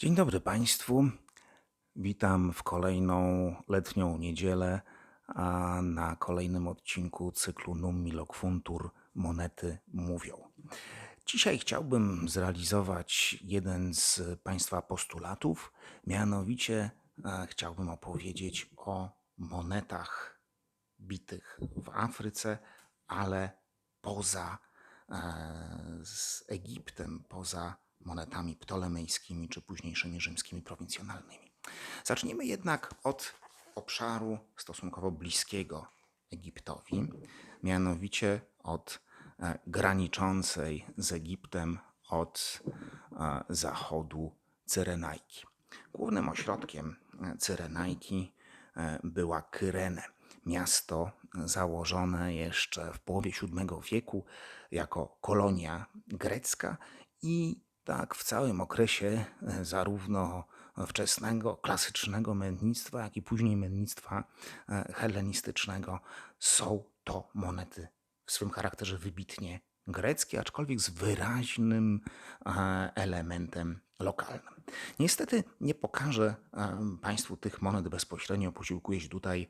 Dzień dobry Państwu. Witam w kolejną letnią niedzielę, a na kolejnym odcinku cyklu Num Milokfuntur Monety Mówią. Dzisiaj chciałbym zrealizować jeden z Państwa postulatów, mianowicie e, chciałbym opowiedzieć o monetach bitych w Afryce, ale poza e, z Egiptem, poza monetami ptolemejskimi czy późniejszymi rzymskimi prowincjonalnymi. Zacznijmy jednak od obszaru stosunkowo bliskiego Egiptowi, mianowicie od e, graniczącej z Egiptem od e, zachodu Cyrenajki. Głównym ośrodkiem e, Cyrenajki była Kyrene, miasto założone jeszcze w połowie VII wieku jako kolonia grecka i tak w całym okresie e, zarówno wczesnego, klasycznego mędrnictwa, jak i później mędrnictwa e, hellenistycznego są to monety w swym charakterze wybitnie greckie, aczkolwiek z wyraźnym e, elementem lokalnym. Niestety nie pokażę Państwu tych monet bezpośrednio, posiłkuję się tutaj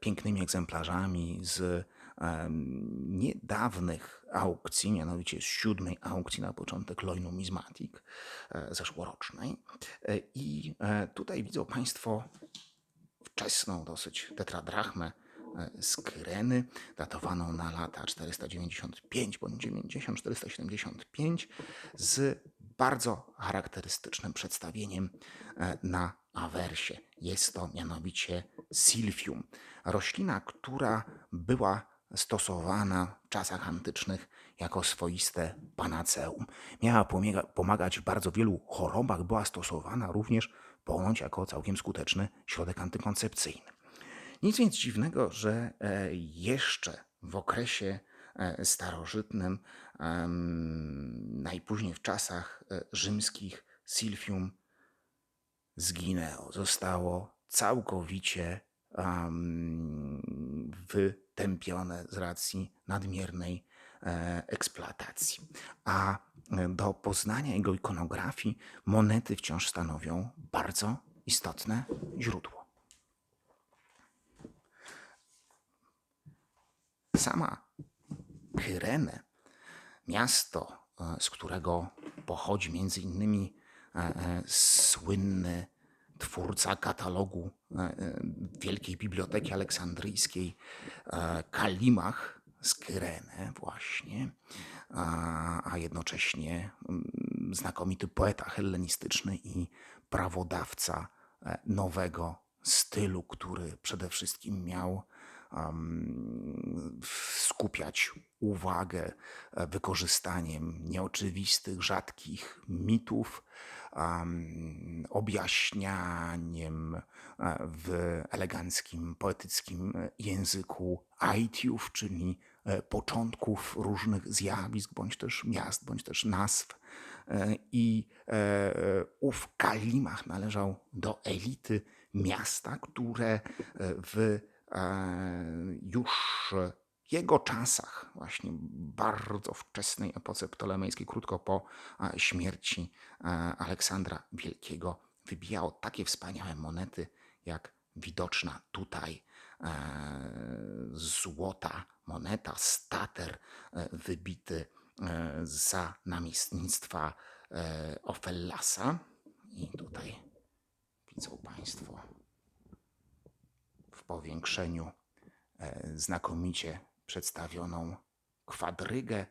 pięknymi egzemplarzami z niedawnych aukcji, mianowicie z siódmej aukcji na początek Loi Numismatic e, zeszłorocznej. E, I e, tutaj widzą Państwo wczesną dosyć tetradrachmę z Kyreny, datowaną na lata 495 bądź 90, 475 z bardzo charakterystycznym przedstawieniem na awersie. Jest to mianowicie silfium, roślina, która była stosowana w czasach antycznych jako swoiste panaceum. Miała pomagać w bardzo wielu chorobach, była stosowana również ponoć jako całkiem skuteczny środek antykoncepcyjny. Nic więc dziwnego, że e, jeszcze w okresie e, starożytnym, najpóźniej w czasach e, rzymskich, silfium zginęło, zostało całkowicie em, wytępione z racji nadmiernej e, eksploatacji. A e, do poznania jego ikonografii monety wciąż stanowią bardzo istotne źródło. Sama Kyrene, miasto, e, z którego pochodzi między innymi słynny twórca katalogu e, e, Wielkiej Biblioteki Aleksandryjskiej e, Kalimach z Kyrene właśnie, a, a jednocześnie mm, znakomity poeta hellenistyczny i prawodawca nowego stylu, który przede wszystkim miał um, skupiać uwagę e, wykorzystaniem nieoczywistych, rzadkich mitów, um, objaśnianiem e, w eleganckim, poetyckim języku aitiów, czyli e, początków różnych zjawisk, bądź też miast, bądź też nazw. E, I e, e, ów Kalimach należał do elity miasta, które e, w e, już jego czasach, właśnie bardzo wczesnej epoce ptolemejskiej, krótko po e, śmierci e, Aleksandra Wielkiego, wybijało takie wspaniałe monety, jak widoczna tutaj e, złota moneta, stater e, wybity e, za namiestnictwa e, Ofellasa. I tutaj widzą Państwo powiększeniu e, znakomicie przedstawioną kwadrygę,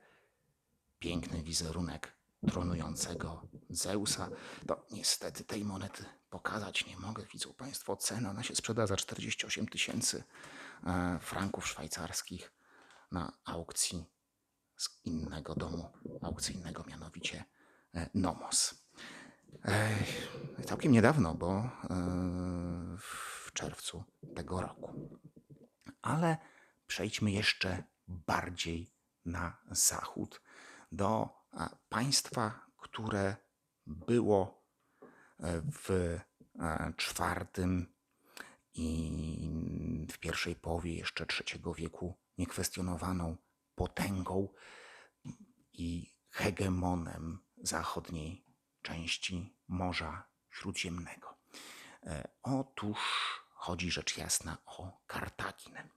piękny wizerunek tronującego Zeusa. To niestety tej monety pokazać nie mogę. Widzą Państwo cenę. Ona się sprzeda za 48 tysięcy e, franków szwajcarskich na aukcji z innego domu aukcyjnego, mianowicie e, Nomos. Całkiem niedawno, bo w czerwcu tego roku. Ale przejdźmy jeszcze bardziej na zachód, do e, państwa, które było e, w e, czwartym i w pierwszej połowie jeszcze III wieku niekwestionowaną potęgą i hegemonem zachodniej części Morza Śródziemnego. Otóż chodzi rzecz jasna o Kartaginę.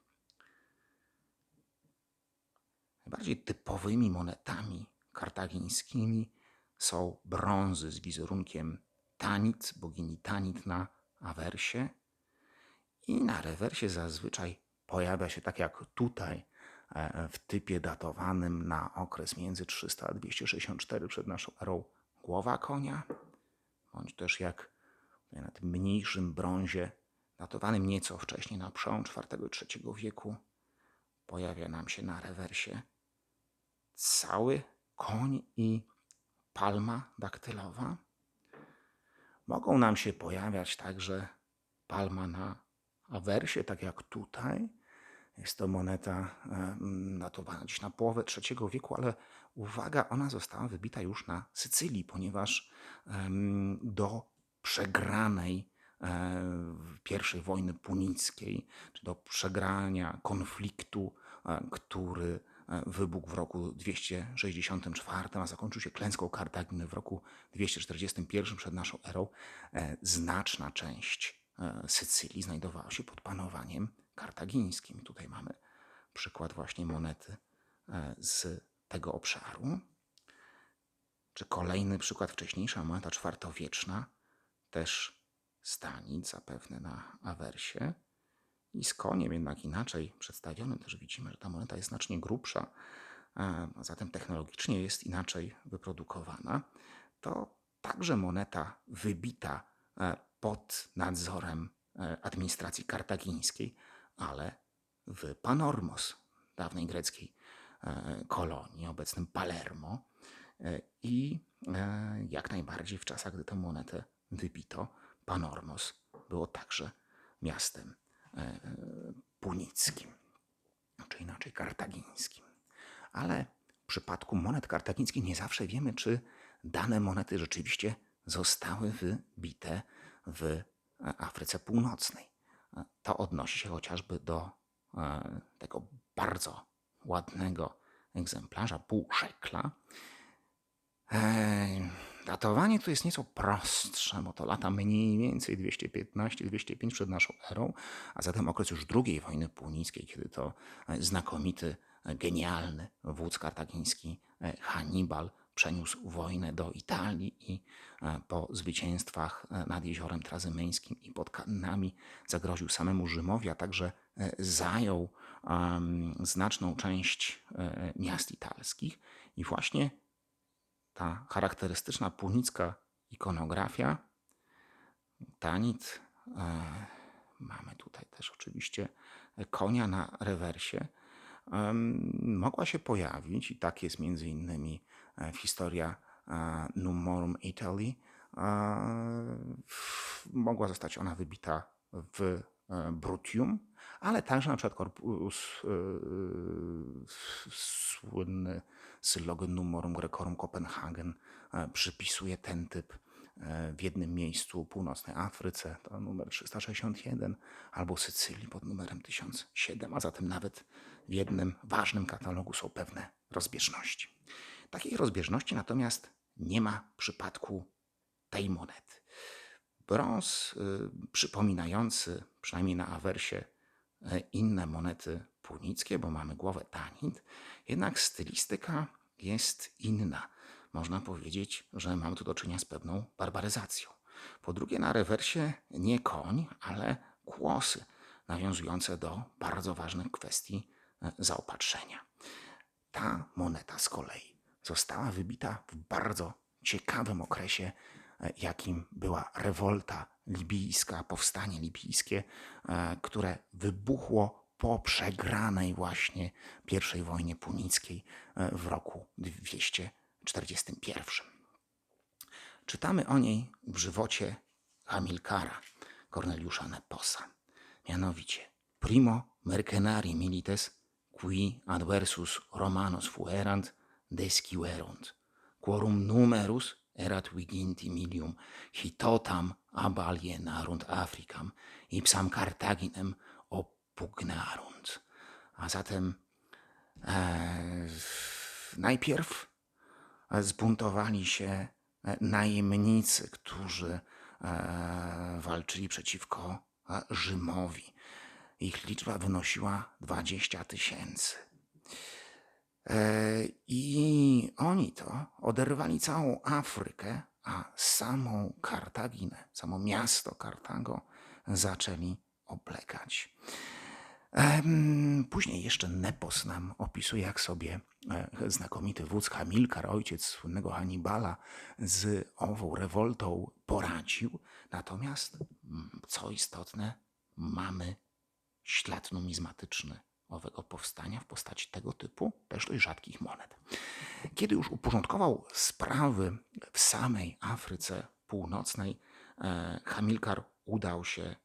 Najbardziej typowymi monetami kartagińskimi są brązy z wizerunkiem Tanit, bogini Tanit na awersie i na rewersie zazwyczaj pojawia się, tak jak tutaj, e, w typie datowanym na okres między 300 a 264 przed naszą erą, głowa konia, bądź też jak na tym mniejszym brązie, datowanym nieco wcześniej, na przełom IV i III wieku, pojawia nam się na rewersie cały koń i palma daktylowa. Mogą nam się pojawiać także palma na awersie, tak jak tutaj. Jest to moneta datowana gdzieś na połowę III wieku, ale uwaga, ona została wybita już na Sycylii, ponieważ do przegranej e, I wojny punickiej, czy do przegrania konfliktu, e, który e, wybuchł w roku 264, a zakończył się klęską Kartaginy w roku 241 przed naszą erą, e, znaczna część e, Sycylii znajdowała się pod panowaniem kartagińskim. Tutaj mamy przykład właśnie monety e, z tego obszaru. Czy kolejny przykład, wcześniejsza moneta czwartowieczna, też stanic, zapewne na awersie. I z koniem jednak inaczej przedstawionym też widzimy, że ta moneta jest znacznie grubsza, a zatem technologicznie jest inaczej wyprodukowana. To także moneta wybita e, pod nadzorem e, administracji kartagińskiej, ale w Panormos, dawnej greckiej e, kolonii, obecnym Palermo. I jak najbardziej w czasach, gdy tę monetę wybito, Panormos było także miastem e, punickim, czy inaczej kartagińskim. Ale w przypadku monet kartagińskich nie zawsze wiemy, czy dane monety rzeczywiście zostały wybite w e, Afryce Północnej. E, To odnosi się chociażby do tego bardzo ładnego egzemplarza półszekla. Datowanie tu jest nieco prostsze, bo to lata mniej więcej 215-205 przed naszą erą, a zatem okres już II wojny punickiej, kiedy to e, znakomity, e, genialny wódz kartagiński e, Hannibal przeniósł wojnę do Italii i po zwycięstwach nad jeziorem Trazymeńskim i pod Kannami zagroził samemu Rzymowi, a także zajął znaczną część miast italskich. I właśnie ta charakterystyczna punicka ikonografia, tanit, e, mamy tutaj też oczywiście konia na rewersie, mogła się pojawić i tak jest między innymi e, historia e, Numorum Italy. Mogła zostać ona wybita w Brutium, ale także na przykład korpus, słynny Syllogen Numorum Grecorum Kopenhagen e, przypisuje ten typ e, w jednym miejscu północnej Afryce, to numer 361, albo Sycylii pod numerem 1007, a zatem nawet w jednym ważnym katalogu są pewne rozbieżności. Takiej rozbieżności natomiast nie ma w przypadku tej monety. Brąz y, przypominający, przynajmniej na awersie, inne monety punickie, bo mamy głowę tanit, jednak stylistyka jest inna. Można powiedzieć, że mamy tu do czynienia z pewną barbaryzacją. Po drugie, na rewersie nie koń, ale kłosy, nawiązujące do bardzo ważnych kwestii e, zaopatrzenia. Ta moneta z kolei została wybita w bardzo ciekawym okresie, e, jakim była rewolta libijska, powstanie libijskie, e, które wybuchło po przegranej właśnie I wojnie punickiej e, w roku 241. Czytamy o niej w żywocie Hamilkara, Corneliusza Neposa. Mianowicie, primo mercenari milites qui adversus Romanos fuerant desciverunt, quorum numerus erat viginti milium, hitotam ab alienarunt Africam, ipsam Cartaginem opugnarunt. A zatem e, najpierw zbuntowali się e, najemnicy, którzy e, walczyli przeciwko e, Rzymowi. Ich liczba wynosiła 20 tysięcy. E, I oni to oderwali całą Afrykę, a samą Kartaginę, samo miasto Kartago zaczęli oblegać. Em, Później jeszcze Nepos nam opisuje, jak sobie e, znakomity wódz Hamilkar, ojciec słynnego Hannibala, z ową rewoltą poradził. Natomiast, mm, co istotne, mamy ślad numizmatyczny owego powstania w postaci tego typu, też dość rzadkich monet. Kiedy już uporządkował sprawy w samej Afryce Północnej, e, Hamilkar udał się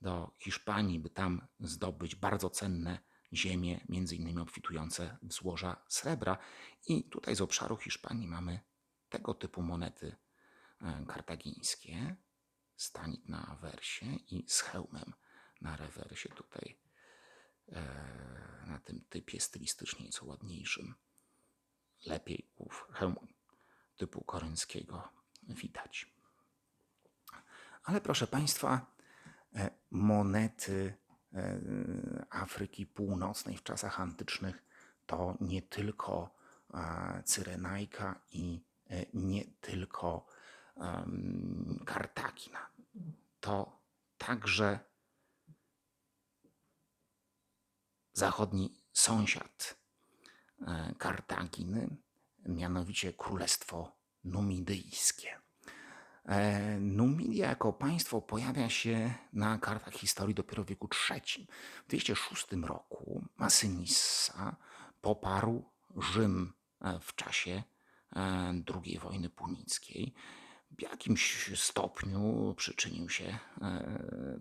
do Hiszpanii, by tam zdobyć bardzo cenne ziemie, między innymi obfitujące w złoża srebra. I tutaj z obszaru Hiszpanii mamy tego typu monety e, kartagińskie, stanit na awersie i z hełmem na rewersie. Tutaj na tym typie stylistycznie nieco ładniejszym. Lepiej ów hełm typu korynckiego widać. Ale proszę Państwa, e, monety e, Afryki Północnej w czasach antycznych to nie tylko e, Cyrenajka i e, nie tylko Kartagina. To także zachodni sąsiad e, Kartaginy, mianowicie Królestwo Numidyjskie. E, Numidia jako państwo pojawia się na kartach historii dopiero w wieku III. W 206 roku Masynissa poparł Rzym e, w czasie II wojny punickiej. W jakimś stopniu przyczynił się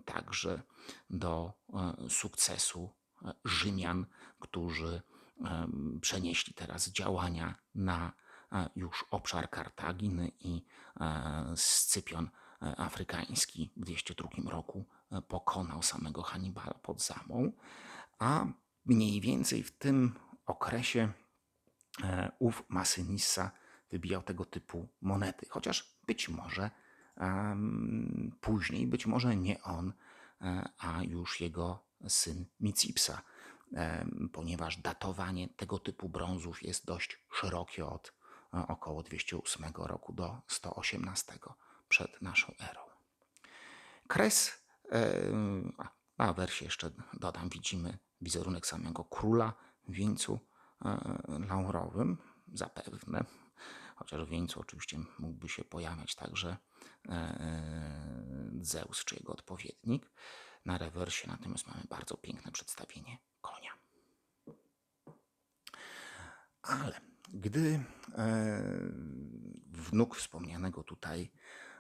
także do sukcesu Rzymian, którzy przenieśli teraz działania na e, już obszar Kartaginy i e, Scypion e, afrykański w 202 roku pokonał samego Hannibala pod Zamą, a mniej więcej w tym okresie ów Masynissa wybijał tego typu monety. Chociaż być może później, być może nie on, a już jego syn Micipsa, ponieważ datowanie tego typu brązów jest dość szerokie od e, około 208 roku do 118 przed naszą erą. Kres, a na wersie jeszcze dodam, widzimy wizerunek samego króla w wieńcu e, laurowym, zapewne, chociaż w wieńcu oczywiście mógłby się pojawiać także e, Zeus czy jego odpowiednik. Na rewersie natomiast mamy bardzo piękne przedstawienie konia. Ale gdy e, wnuk wspomnianego tutaj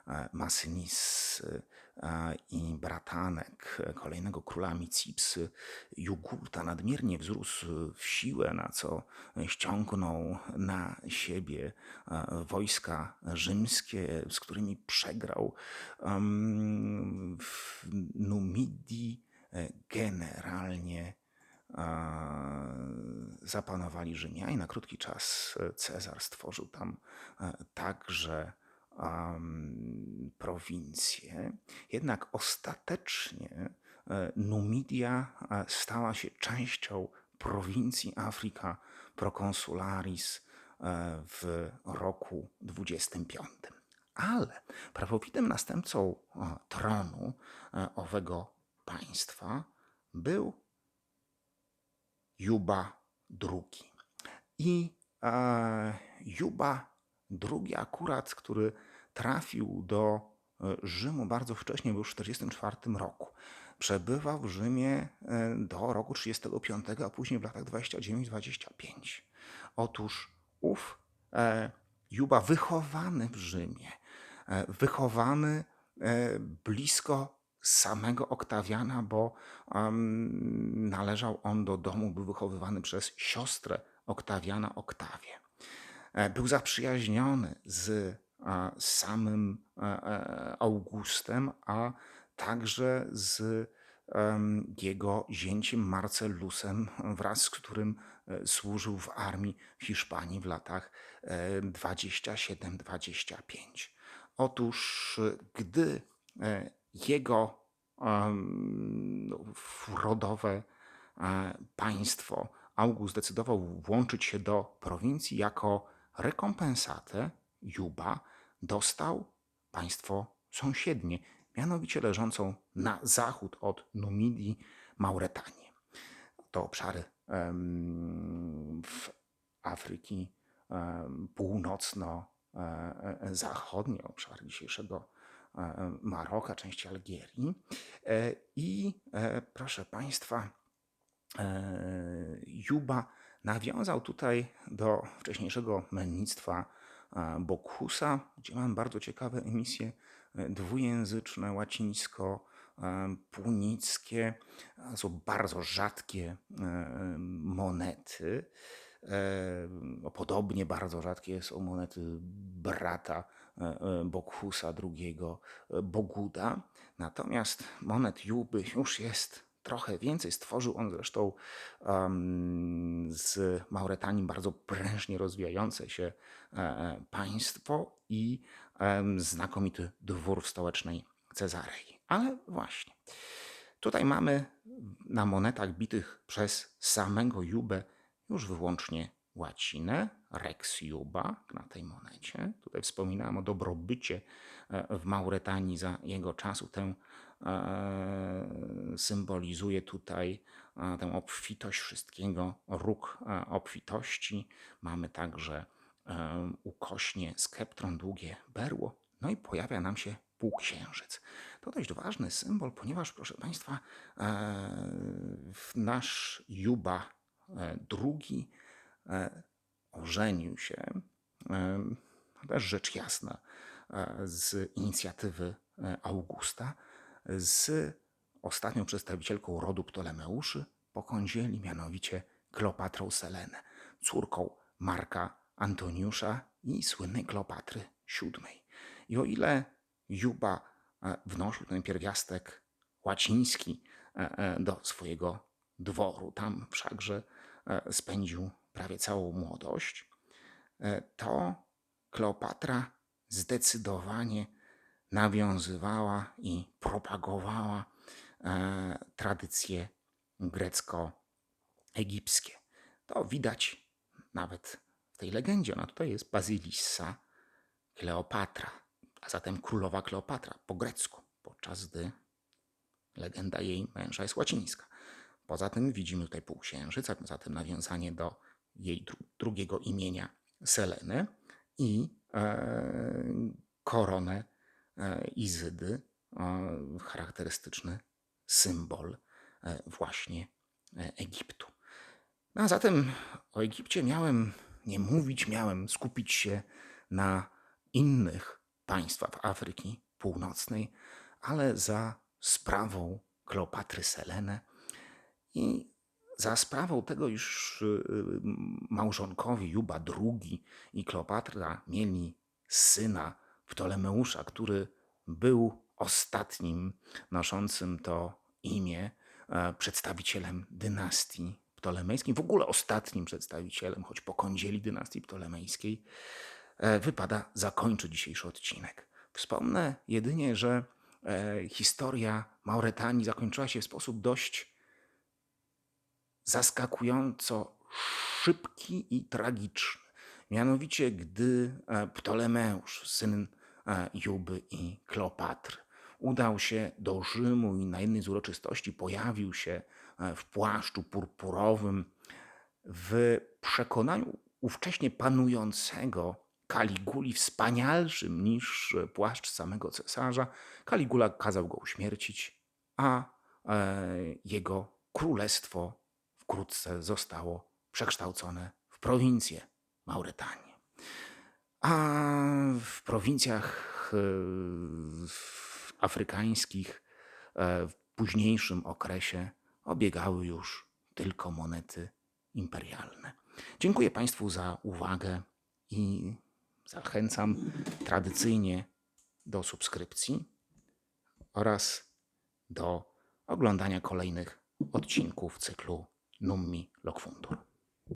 e, Masynisy e, i bratanek e, kolejnego króla Micipsy, Jugurta, nadmiernie wzrósł w siłę, na co ściągnął na siebie wojska rzymskie, z którymi przegrał w Numidii generalnie zapanowali Rzymianie. Na krótki czas Cezar stworzył tam także em, prowincję. Jednak ostatecznie e, Numidia e, stała się częścią prowincji Africa Proconsularis e, w roku 25. Ale prawowitym następcą tronu owego państwa był Juba II. I e, Juba II akurat, który trafił do e, Rzymu bardzo wcześnie, był już w 1944 roku. Przebywał w Rzymie e, do roku 35, a później w latach 29-25. Otóż ów e, Juba wychowany w Rzymie, wychowany blisko samego Oktawiana, bo należał on do domu, był wychowywany przez siostrę Oktawiana, Oktawię. E, Był zaprzyjaźniony z a, samym e, e, Augustem, a także z jego zięciem Marcellusem, wraz z którym e, służył w armii w Hiszpanii w latach e, 27-25. Otóż, e, gdy e, jego no, rodowe e, państwo August zdecydował włączyć się do prowincji jako rekompensatę, Juba dostał państwo sąsiednie, mianowicie leżącą na zachód od Numidii Mauretanię. To obszary w Afryki północno-zachodnie, obszary dzisiejszego e, Maroka, części Algierii. E, I e, proszę Państwa, e, Juba nawiązał tutaj do wcześniejszego mennictwa e, Bokhusa, gdzie mamy bardzo ciekawe emisje e, dwujęzyczne, łacińsko-punickie. Są bardzo rzadkie e, monety. E, Podobnie bardzo rzadkie są monety brata e, e, Bokhusa II, e, Boguda. Natomiast monet Juby już jest trochę więcej. Stworzył on zresztą em, z Mauretanii bardzo prężnie rozwijające się e, e, państwo i em, znakomity dwór w stołecznej Cezarei. Ale właśnie, tutaj mamy na monetach bitych przez samego Jubę już wyłącznie łacinę, rex juba na tej monecie. Tutaj wspominałem o dobrobycie e, w Mauretanii za jego czasu. Tę e, symbolizuje tutaj e, tę obfitość wszystkiego, róg e, obfitości. Mamy także e, ukośnie skeptron, długie berło. No i pojawia nam się półksiężyc. To dość ważny symbol, ponieważ, proszę Państwa, e, nasz Juba e, e, ożenił się, e, też rzecz jasna, e, z inicjatywy e, Augusta, z ostatnią przedstawicielką rodu Ptolemeuszy po kądzieli, mianowicie Kleopatrą Selenę, córką Marka Antoniusza i słynnej Kleopatry VII. I o ile Juba e, wnosił ten pierwiastek łaciński e, e, do swojego dworu, tam wszakże spędził prawie całą młodość, to Kleopatra zdecydowanie nawiązywała i propagowała e, tradycje grecko-egipskie. To widać nawet w tej legendzie. Ona tutaj jest Bazylissa Kleopatra, a zatem królowa Kleopatra po grecku, podczas gdy legenda jej męża jest łacińska. Poza tym widzimy tutaj półksiężyc, a zatem nawiązanie do jej dru- drugiego imienia Seleny i e, koronę Izydy, e, charakterystyczny symbol e, właśnie e, Egiptu. No a zatem o Egipcie miałem nie mówić, miałem skupić się na innych państwach Afryki Północnej, ale za sprawą Kleopatry Selene i za sprawą tego, iż y, y, małżonkowi Juba II i Kleopatra mieli syna Ptolemeusza, który był ostatnim noszącym to imię e, przedstawicielem dynastii ptolemejskiej, w ogóle ostatnim przedstawicielem, choć po kądzieli dynastii ptolemejskiej, e, wypada zakończyć dzisiejszy odcinek. Wspomnę jedynie, że e, historia Mauretanii zakończyła się w sposób dość zaskakująco szybki i tragiczny. Mianowicie, gdy Ptolemeusz, syn Juby i Kleopatry, udał się do Rzymu i na jednej z uroczystości pojawił się e, w płaszczu purpurowym, w przekonaniu ówcześnie panującego Kaliguli wspanialszym niż płaszcz samego cesarza, Kaligula kazał go uśmiercić, a e, jego królestwo wkrótce zostało przekształcone w prowincję Mauretanii. A w prowincjach e, afrykańskich e, w późniejszym okresie obiegały już tylko monety imperialne. Dziękuję Państwu za uwagę i zachęcam tradycyjnie do subskrypcji oraz do oglądania kolejnych odcinków cyklu Nummi Lokfundur.